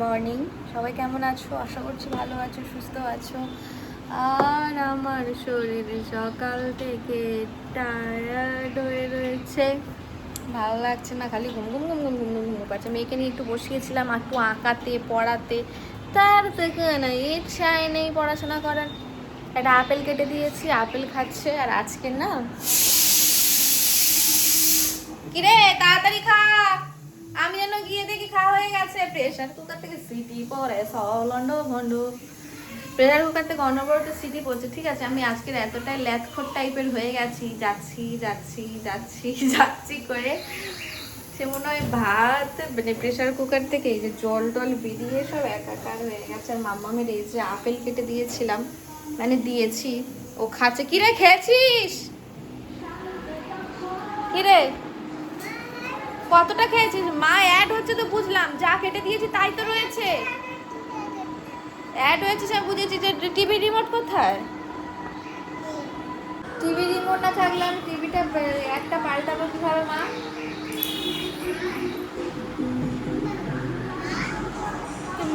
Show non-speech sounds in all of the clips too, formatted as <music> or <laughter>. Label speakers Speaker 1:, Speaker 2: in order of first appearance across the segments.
Speaker 1: Morning. সবাই কেমন আছো? আশা করছি ভালো আছো, সুস্থ আছো। আর আমার শরীর সকাল থেকে টায়ার্ড হয়ে রয়েছে। ভালো লাগছে না, খালি ঘুম ঘুম ঘুম ঘুম ঘুম ঘুম ঘুম পাচ্ছে মেয়েকে নিয়ে একটু বসিয়েছিলাম একটু আঁকাতে, পড়াতে। তার থেকে না, ইচ্ছাই নেই পড়াশোনা করার। একটা আপেল কেটে দিয়েছি, আপেল খাচ্ছে। আর আজকে না, কিরে, তাড়াতাড়ি খা। আমি যেন গিয়ে দেখি খাওয়া হয়ে গেছে। প্রেশার কুকার থেকে সিটি পরে সলন্ড ভন্ড প্রেশার কুকার থেকে অনবরত সিটি পড়ছে, ঠিক আছে? আমি আজকের এতটাই ল্যাথখোর টাইপের হয়ে গেছি, যাচ্ছি যাচ্ছি যাচ্ছি <laughs> যাচ্ছি করে। সে মনে হয় ভাত মানে প্রেশার কুকার থেকে এই যে জল টল বেরিয়ে সব একাকার হয়ে গেছে। আর মাম্মামের এই যে আপেল কেটে দিয়েছিলাম মানে দিয়েছি। ও খাচ্ছে। কিরে খেয়েছিস? কিরে? কতটা খেয়েছিস? মা অ্যাড হচ্ছে তো বুঝলাম। যা কেটে দিয়েছি তাই তো রয়েছে। অ্যাড হয়েছে সে বুঝেছি। যে টিভি রিমোট কোথায়? টিভি রিমোট না থাকলে আমি টিভিটা একটা পাল্টাবো কীভাবে মা।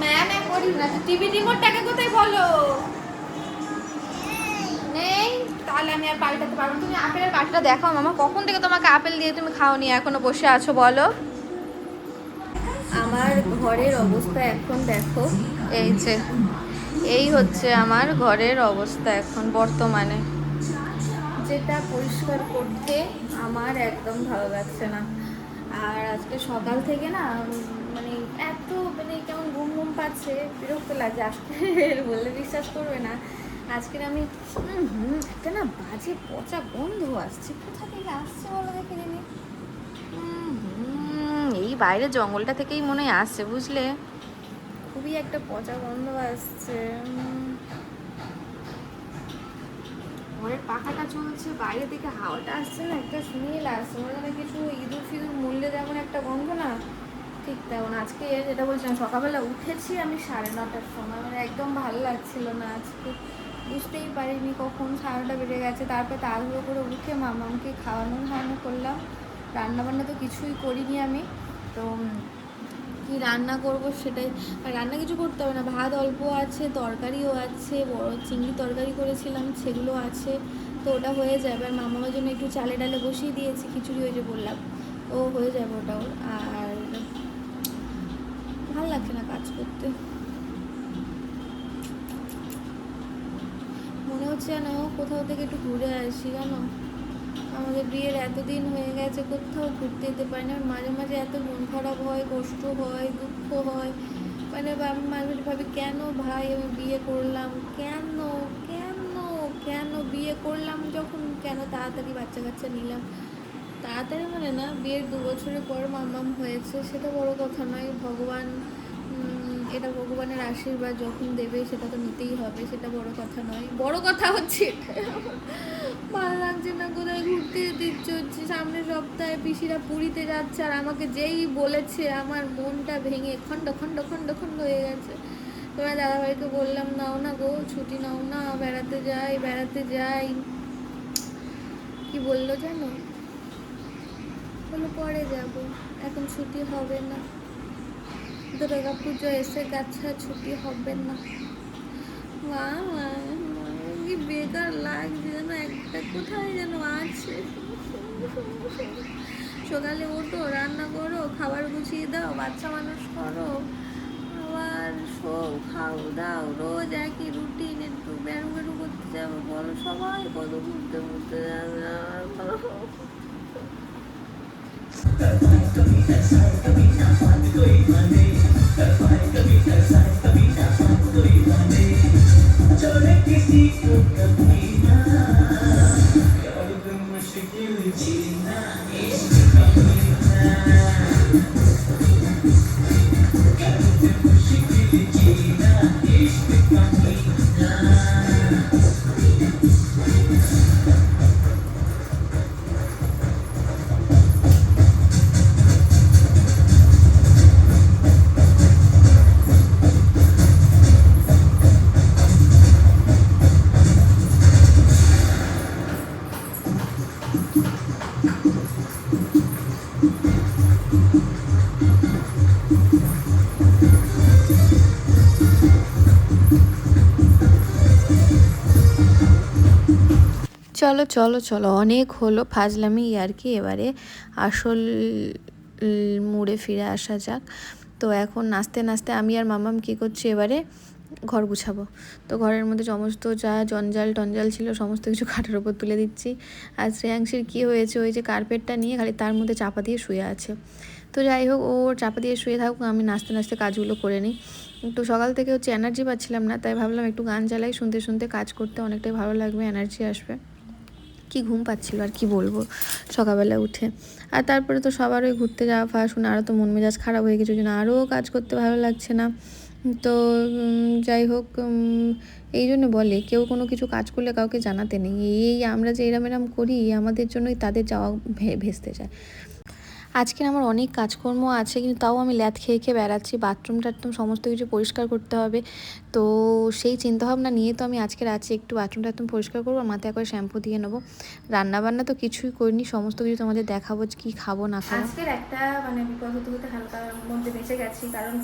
Speaker 1: ম্যাম না। টিভি রিমোটটাকে কোথায় বলো? নেই। তাহলে আমি আর পাল্টাতে পারব তুমি আপেলের বাটিটা দেখাও মামা কখন থেকে তোমাকে আপেল দিয়ে তুমি খাওনি? এখনও বসে আছো বলো। আমার ঘরের অবস্থা এখন দেখো। এই যে এই হচ্ছে আমার ঘরের অবস্থা এখন বর্তমানে। যেটা পরিষ্কার করতে আমার একদম ভালো লাগছে না। আর আজকে সকাল থেকে না মানে এত মানে কেমন ঘুম ঘুম পাচ্ছে বিরক্ত লাগছে আসতে বললে বিশ্বাস করবে না। আজকের আমি একটা না বাজে পচা গন্ধ আসছে। কোথা থেকে আসছে বলো দেখে নিনি এই বাইরে জঙ্গলটা থেকেই মনে হয় আসছে, বুঝলে? খুবই একটা পচা গন্ধ আসছে। ঘরের পাখাটা চলছে বাইরে থেকে হাওয়াটা আসছে না, একটা স্মেল আসছে। মনে হয় কিছু ইঁদুর ফিদুর মূল্যে যেমন একটা গন্ধ না, ঠিক তেমন। আজকে যেটা বলছিলাম, সকালবেলা উঠেছি আমি সাড়ে নটার সময় মানে একদম ভালো লাগছিল না আজকে। বুঝতেই পারিনি কখন সাড়ে বেড়ে গেছে। তারপর তাড়াহুড়ো করে উঠে মামাকে খাওয়ানো খাওয়ানো করলাম। রান্না বান্না তো কিছুই করিনি আমি। তো কি রান্না করব সেটাই। আর রান্না কিছু করতে হবে না। ভাত অল্প আছে, তরকারিও আছে, বড় চিংড়ি তরকারি করেছিলাম, সেগুলো আছে। তো ওটা হয়ে যাবে। আর মামার জন্য একটু চালে ডালে বসিয়ে দিয়েছি, খিচুড়ি ওই যে বললাম। ও হয়ে যাবে ওটাও। আর, ভালো লাগছে না কাজ করতে মনে হচ্ছে যেন কোথাও থেকে একটু ঘুরে আসি, জানো? আমাদের বিয়ের এতদিন হয়ে গেছে, কোথাও ঘুরতে যেতে পারি না। মাঝে মাঝে এত মন খারাপ হয়, কষ্ট হয়, দুঃখ হয়। মানে আমি মাঝে মাঝে ভাবি, কেন ভাই আমি বিয়ে করলাম? কেন? কেন? কেন বিয়ে করলাম যখন? কেন তাড়াতাড়ি বাচ্চা কাচ্চা নিলাম? তাড়াতাড়ি মানে না, বিয়ের দু বছরের পর মামাম হয়েছে, সেটা বড় কথা নয়। ভগবান এটা ভগবানের আশীর্বাদ যখন দেবে, সেটা তো নিতেই হবে, সেটা বড় কথা নয়। বড় কথা হচ্ছে। ভালো লাগছে না কোথায় ঘুরতে যেতে ইচ্ছে হচ্ছে? সামনের সপ্তাহে পিসিরা পুরীতে যাচ্ছে আর আমাকে যেই বলেছে, আমার মনটা ভেঙে খণ্ড খণ্ড খণ্ড খণ্ড হয়ে গেছে। তোমার দাদাভাইকে বললাম, নাও না গো, ছুটি নাও না, বেড়াতে যাই বেড়াতে যাই। কি বলল জানো? বলল, পরে যাব, এখন ছুটি হবে না। দুর্গা পুজো এসে গেছে ছুটি হবে না। মা কি বেকার লাগছে যেন একটা, কোথায় যেন আছে? সকালে ওঠো, রান্না করো, খাবার গুছিয়ে দাও, বাচ্চা মানুষ করো। আবার শো খাও দাও রোজ একই রুটিন একটু বেরু বেরু করতে যাব, বলো সবাই কত ঘুরতে ঘুরতে যাবে
Speaker 2: চলো চলো চলো। অনেক হলো, ফাজলামি আর কি এবারে। আসল মুড়ে ফিরে আসা যাক। তো এখন নাচতে নাচতে আমি আর মামাম কী করছি এবারে? ঘর গুছাবো। তো ঘরের মধ্যে সমস্ত যা জঞ্জাল টঞ্জাল ছিল, সমস্ত কিছু খাটের ওপর তুলে দিচ্ছি। আর শ্রেয়াংশীর কী হয়েছে? ওই যে কার্পেটটা নিয়ে খালি তার মধ্যে চাপা দিয়ে শুয়ে আছে। তো যাই হোক, ও চাপা দিয়ে শুয়ে থাকুক, আমি নাচতে নাচতে কাজগুলো করে নিই। একটু সকাল থেকে হচ্ছে এনার্জি পাচ্ছিলাম না, তাই ভাবলাম একটু গান চালাই, শুনতে শুনতে কাজ করতে অনেকটাই ভালো লাগবে এনার্জি আসবে। কি ঘুম পাচ্ছিল আর কি বলব সকালবেলা উঠে। আর তারপরে তো সবার ওই ঘুরতে যাওয়া ফাওয়া শুনে আরও তো মন মেজাজ খারাপ হয়ে গেছে জন্য আরও কাজ করতে ভালো লাগছে না। তো যাই হোক এই জন্য বলে, কেউ কোনো কিছু কাজ করলে কাউকে জানাতে নেই। এই আমরা যে এরম এরম করি আমাদের জন্যই তাদের যাওয়া ভেস্তে যায়। আজকের আমার অনেক কাজকর্ম আছে, কিন্তু তাও আমি ল্যাথ খেয়ে খেয়ে বেড়াচ্ছি। বাথরুম টাথরুম সমস্ত কিছু পরিষ্কার করতে হবে। তো সেই চিন্তাভাবনা নিয়ে তো আমি আজকের আছি একটু বাথরুম টাথরুম পরিষ্কার করব আর মাথায় করে শ্যাম্পু দিয়ে নেব। রান্নাবান্না তো কিছুই করিনি, সমস্ত কিছু তোমাদের দেখাবো কী খাব, না খাব।
Speaker 1: আজকের একটা মানে বিপদ হতে হতে হালকার মধ্যে বেঁচে গেছি, কারণ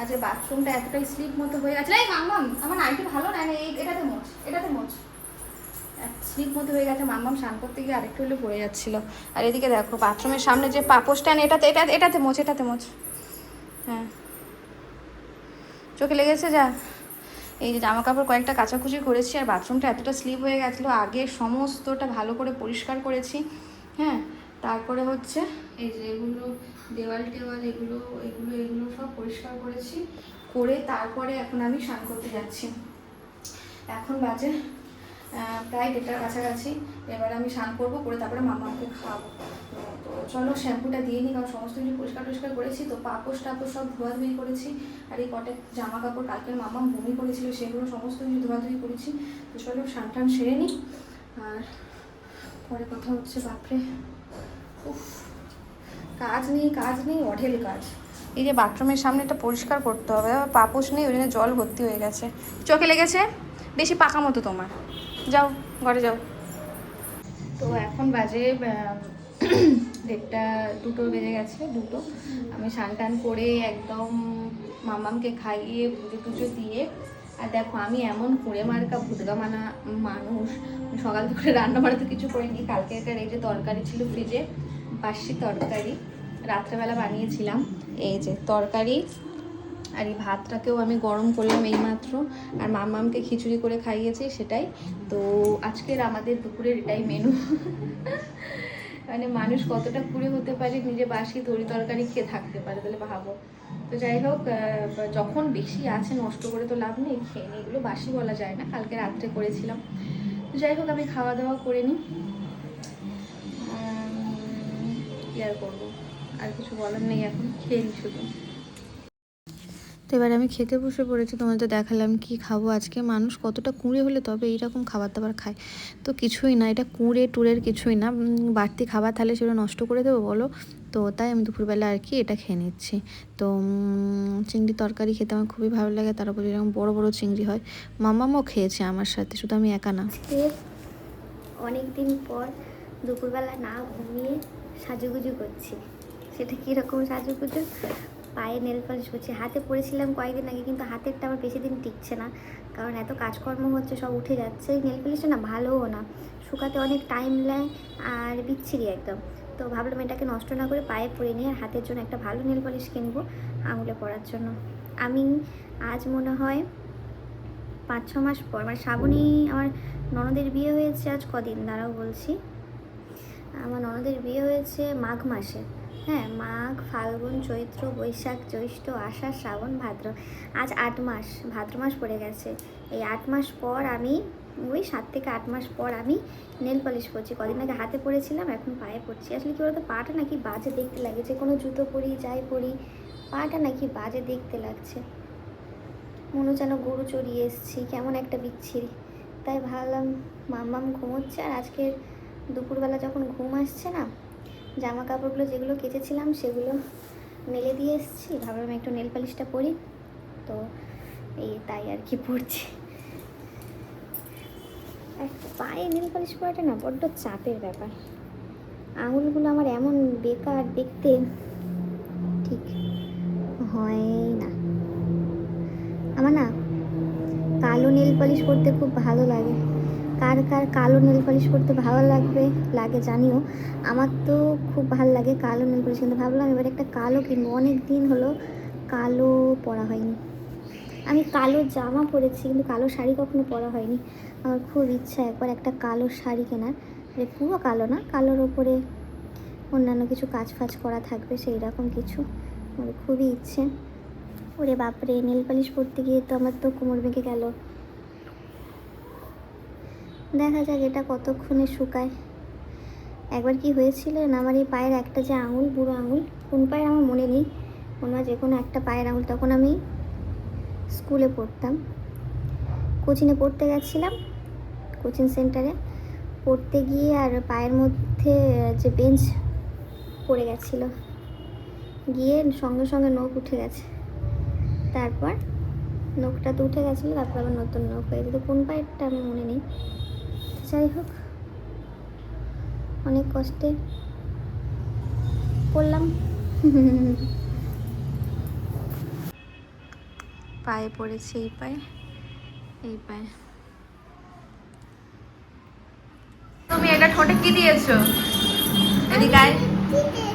Speaker 1: আজকে বাথরুমটা এতটাই স্লিপ মতো হয়ে গেছে। আমার নাইটি ভালো না এটাতে মোচ এটাতে মোচ। স্লিপ মতো হয়ে গেছে, মাম্মাম স্নান করতে গিয়ে আরেকটু হলে পড়ে যাচ্ছিল। আর এদিকে দেখো, বাথরুমের সামনে যে পাপোশ স্ট্যান্ড এটাতে এটা এটাতে মোচ এটাতে মোচ। হ্যাঁ। চোখে লেগেছে যা। এই যে জামা কাপড় কয়েকটা কাচাকুচি করেছি আর বাথরুমটা এতটা স্লিপ হয়ে গেছিল, আগে সমস্তটা ভালো করে পরিষ্কার করেছি। হ্যাঁ তারপরে হচ্ছে এই যে এগুলো, দেওয়াল টেওয়াল, এগুলো এগুলো এগুলো সব পরিষ্কার করেছি। করে তারপরে এখন আমি স্নান করতে যাচ্ছি। এখন বাজে প্রায় দেড়টার কাছাকাছি। এবার আমি স্নান করব, করে তারপরে মামাকে খাওয়াবো। তো চলো, শ্যাম্পুটা দিয়ে নিই, কারণ সমস্ত কিছু পরিষ্কার টরিষ্কার করেছি। তো পাপোশ টাপোশ সব ধোয়াধুয়ি করেছি। আর এই কটা জামা কাপড় কালকের মামা বমি করেছিল, সেগুলো সমস্ত কিছু ধোয়াধুয়ি করেছি। তো চলো, স্নান টান সেরে নিই। আর পরে কথা হচ্ছে, বাপরে। উফ, কাজ নেই কাজ নেই, অঢেল কাজ। এই যে বাথরুমের সামনে সামনেটা পরিষ্কার করতে হবে, পাপোশ নেই, ওই জন্য জল ভর্তি হয়ে গেছে। চোখে লেগেছে? বেশি পাকা মতো তোমার। যাও, ঘরে যাও। তো এখন বাজে দেড়টা, দুটো বেজে গেছে, দুটো। আমি স্নান টান করে একদম মামামকে খাইয়ে পুজো টুজো দিয়ে, আর দেখো আমি এমন কুড়ে মার্কা, ভুতগা মানা মানুষ। সকাল থেকে রান্না বান্না তো কিছু করিনি, কালকে একটা এই যে তরকারি ছিল ফ্রিজে, বাসি তরকারি। রাত্রেবেলা বানিয়েছিলাম। এই যে তরকারি আর এই ভাতটাকেও আমি গরম করলাম এইমাত্র। আর মামামকে খিচুড়ি করে খাইয়েছি সেটাই। তো আজকের আমাদের দুপুরের এটাই মেনু মানে মানুষ কতটা কুড়ে হতে পারে, নিজে বাসি তরি তরকারি খেয়ে থাকতে পারে তাহলে ভাবো। তো যাই হোক যখন বেশি আছে নষ্ট করে তো লাভ নেই, খেয়ে নিই এগুলো বাসি বলা যায় না, কালকে রাত্রে করেছিলাম। তো যাই হোক, আমি খাওয়া দাওয়া করে নিই। কি আর করব? আর কিছু বলার নেই এখন, খেয়ে নিই শুধু।
Speaker 2: তো এবার আমি খেতে বসে পড়েছি তোমাদের দেখালাম কি খাব আজকে। মানুষ কতটা কুঁড়ে হলে তবে এইরকম খাবার দাবার খায়। তো কিছুই না, এটা কুঁড়ে টুড়ের কিছুই না। বাড়তি খাবার তাহলে সেটা নষ্ট করে দেবো, বলো? তো তাই আমি দুপুরবেলা আর কি এটা খেয়ে নিচ্ছি। তো চিংড়ি তরকারি খেতে আমার খুবই ভালো লাগে, তার উপর এরকম বড়ো বড়ো চিংড়ি হয়। মামামও খেয়েছে আমার সাথে, শুধু আমি একা না।
Speaker 3: আজকে অনেক দিন পর দুপুরবেলা না ঘুমিয়ে সাজুগুজু করছি। সেটা কীরকম সাজুগুজু? পায়ে নেল পলিশ করছি। হাতে পরেছিলাম কয়েকদিন আগে, কিন্তু হাতেরটা আমার বেশি দিন টিকছে না। কারণ এত কাজকর্ম হচ্ছে, সব উঠে যাচ্ছে। নেল পলিশটা না ভালোও না। শুকাতে অনেক টাইম নেয় আর বিচ্ছিরি একদম। তো ভাবলাম এটাকে নষ্ট না করে পায়ে পরে নিয়ে আর হাতের জন্য একটা ভালো নেল পলিশ কিনবো আঙুলে পরার জন্য। আমি আজ মনে হয় পাঁচ, ছ মাস পর মানে শ্রাবণী আমার ননদের বিয়ে হয়েছে আজ কদিন, দাঁড়াও বলছি। আমার ননদের বিয়ে হয়েছে মাঘ মাসে। হ্যাঁ মাঘ, ফাল্গুন, চৈত্র, বৈশাখ, জ্যৈষ্ঠ, আষাঢ়, শ্রাবণ, ভাদ্র। আজ আট মাস, ভাদ্র মাস পড়ে গেছে। এই আট মাস পর আমি, ওই সাত থেকে আট মাস পর আমি নেল পলিশ করছি। কদিন আগে হাতে পরেছিলাম এখন পায়ে পড়ছি। আসলে কি বলতো, পাটা নাকি বাজে দেখতে লাগে। যে কোনো জুতো পরি, যাই পরি, পাটা নাকি বাজে দেখতে লাগছে। মনে যেন গরু চড়িয়ে এসেছি, কেমন একটা বিচ্ছিরি। তাই ভাবলাম, মাম্মাম ঘুমোচ্ছে আর আজকের দুপুরবেলা যখন ঘুম আসছে না জামা কাপড়গুলো যেগুলো কেচেছিলাম সেগুলো মেলে দিয়ে এসেছি। ভাবলাম একটু নেল পালিশটা পরি, তো এই তাই আর কি পড়ছি পায়ে নেল পালিশ পরাটা না বড্ড চাপের ব্যাপার। আঙুলগুলো আমার এমন বেকার দেখতে, ঠিক হয় না। আমার না কালো নেল পালিশ করতে খুব ভালো লাগে। কার কার কালো নেল পলিশ করতে ভালো লাগবে, লাগে জানিও। আমার তো খুব ভালো লাগে কালো নেল পলিশ কিন্তু। ভাবলাম এবার একটা কালো কিনবো। অনেক দিন হলো কালো পরা হয়নি। আমি কালো জামা পরেছি, কিন্তু কালো শাড়ি কখনো পরা হয়নি। আমার খুব ইচ্ছা একবার একটা কালো শাড়ি কেনার। মানে পুরো কালো না, কালোর ওপরে অন্যান্য কিছু কাজ ফাজ করা থাকবে সেই রকম কিছু। আমার খুবই ইচ্ছে। ওরে বাপরে, নেল পালিশ পরতে গিয়ে তো আমার তো কোমর বেঁকে গেল। দেখা যাক এটা কতক্ষণে শুকায়। একবার কি হয়েছিল না, আমার এই পায়ের একটা যে আঙুল, বুড়ো আঙুল, কোন পায়ের আমার মনে নেই। মনে হয় যে কোনো একটা পায়ের আঙুল। তখন আমি স্কুলে পড়তাম। কোচিংয়ে পড়তে গেছিলাম, কোচিং সেন্টারে। পড়তে গিয়ে আর পায়ের মধ্যে যে বেঞ্চ পড়ে গেছিল, গিয়ে সঙ্গে সঙ্গে নখ উঠে গেছে। তারপর নখটা তো উঠে গেছিল, তারপর আবার নতুন নখ হয়েছে তো কোন পায়েরটা আমি মনে নেই। যাই হোক, অনেক কষ্টে পড়লাম।
Speaker 1: পায়ে পড়েছে এই পায়ে এই পায়ে। তুমি এটা ঠোঁটে কি দিয়েছ।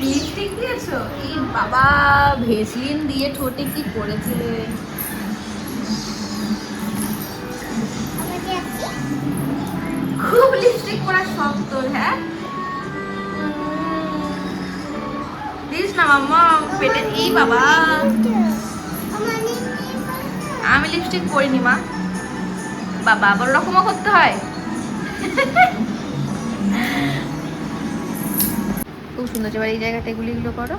Speaker 1: লিপস্টিক দিয়েছ? এই বাবা, ভেসলিন দিয়ে ঠোঁটে কি করেছে খুব লিপস্টিক পরা শখ তোর হ্যাঁ? দিস না মাম্মা পেটে এই বাবা। আমি লিপস্টিক পরিনি, মা। বাবা আবার রকমও করতে হয়। খুব সুন্দর, এবার এই জায়গাটা এগুলি এগুলো করো।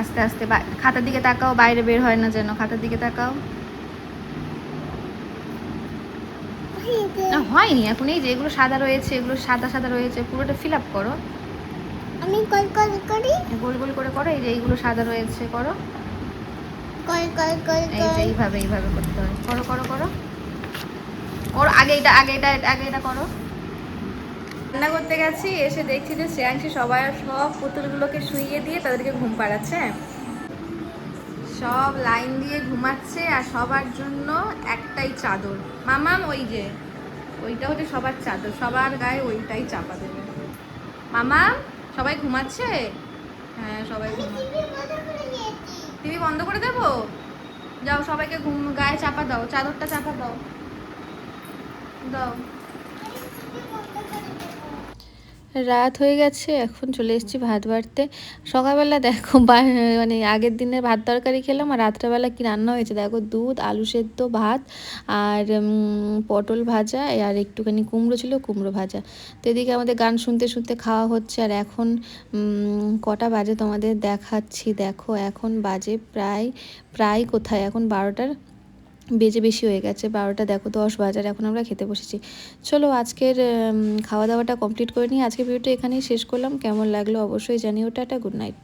Speaker 1: আস্তে আস্তে খাতার দিকে তাকাও, বাইরে বের হয় না যেন, খাতার দিকে তাকাও। না হয়নি। এখন এই যে এগুলো সাদা রয়েছে এগুলো সাদা সাদা রয়েছে পুরোটা ফিল আপ করো।
Speaker 3: আমি কল কল করি।
Speaker 1: গোল গোল করে করো এই যে এইগুলো সাদা রয়েছে করো।
Speaker 3: কল কল কল
Speaker 1: এই যে এইভাবে এইভাবে করতে হয়। করো করো করো। করো আগে এটা আগে এটা আগে এটা করো। রান্না করতে গেছি এসে দেখছি যে শ্রেয়াংশী সবাই সব পুতুলগুলোকে শুইয়ে দিয়ে তাদেরকে ঘুম পাড়াচ্ছে। সব লাইন দিয়ে ঘুমাচ্ছে আর সবার জন্য একটাই চাদর। মামাম ওই যে ওইটা হচ্ছে সবার চাদর। সবার গায়ে ওইটাই চাপা দেবে। মামা সবাই ঘুমাচ্ছে? হ্যাঁ সবাই টিভি বন্ধ করে দেবো? যাও সবাইকে ঘুম গায়ে চাপা দাও চাদরটা চাপা দাও। দাও। রাত হয়ে গেছে, এখন চলে এসেছি ভাত বাড়তে। সকালবেলা দেখো মানে আগের দিনে ভাত তরকারি খেলাম আর রাত্রেবেলা কি রান্না হয়েছে? দেখো দুধ, আলু সেদ্ধ, ভাত আর পটল ভাজা আর একটুখানি কুমড়ো ছিল, কুমড়ো ভাজা। তো এদিকে আমাদের গান শুনতে শুনতে খাওয়া হচ্ছে আর এখন কটা বাজে তোমাদের দেখাচ্ছি। দেখো এখন বাজে প্রায় প্রায় কোথায়? এখন বারোটার বেজে বেশি হয়ে গেছে, বারোটা দেখো, দশ বাজার এখন আমরা খেতে বসেছি। চলো আজকের খাওয়া দাওয়াটা কমপ্লিট করে নিই। আজকে ভিডিওটা এখানেই শেষ করলাম। কেমন লাগল অবশ্যই জানিও। Tata good night